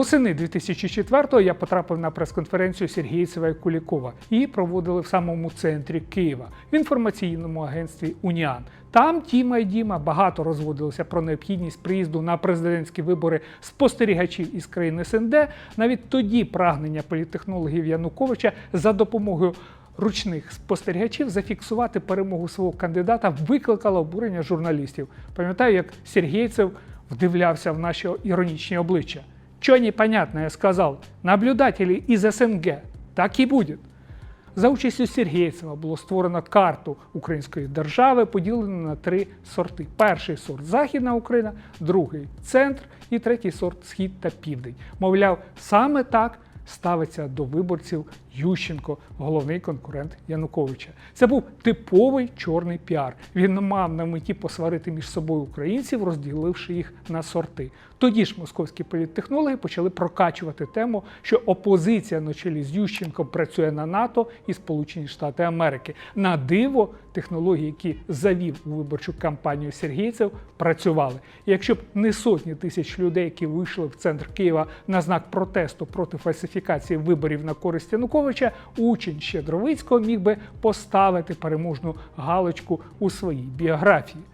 Восени 2004-го я потрапив на прес-конференцію Сергійцева і Кулікова. Її проводили в самому центрі Києва в інформаційному агентстві Уніан. Там Тіма і Діма багато розводилися про необхідність приїзду на президентські вибори спостерігачів із країн СНД. Навіть тоді прагнення політтехнологів Януковича за допомогою ручних спостерігачів зафіксувати перемогу свого кандидата викликало обурення журналістів. Пам'ятаю, як Сергійцев вдивлявся в наші іронічні обличчя. Что непонятное сказал, наблюдатели из СНГ. Так і буде. За участю Сергійцева було створено карту української держави, поділену на три сорти: перший сорт Західна Україна, другий центр і третій сорт Схід та Південь. Мовляв, саме так ставиться до виборців Ющенко, головний конкурент Януковича. Це був типовий чорний піар. Він мав на меті посварити між собою українців, розділивши їх на сорти. Тоді ж московські політтехнологи почали прокачувати тему, що опозиція на чолі з Ющенком працює на НАТО і Сполучені Штати Америки. На диво технології, які завів у виборчу кампанію Сергійцев, працювали. Якщо б не сотні тисяч людей, які вийшли в центр Києва на знак протесту проти фальсифікації виборів на користь Януковича, учень Щедровицького міг би поставити переможну галочку у своїй біографії.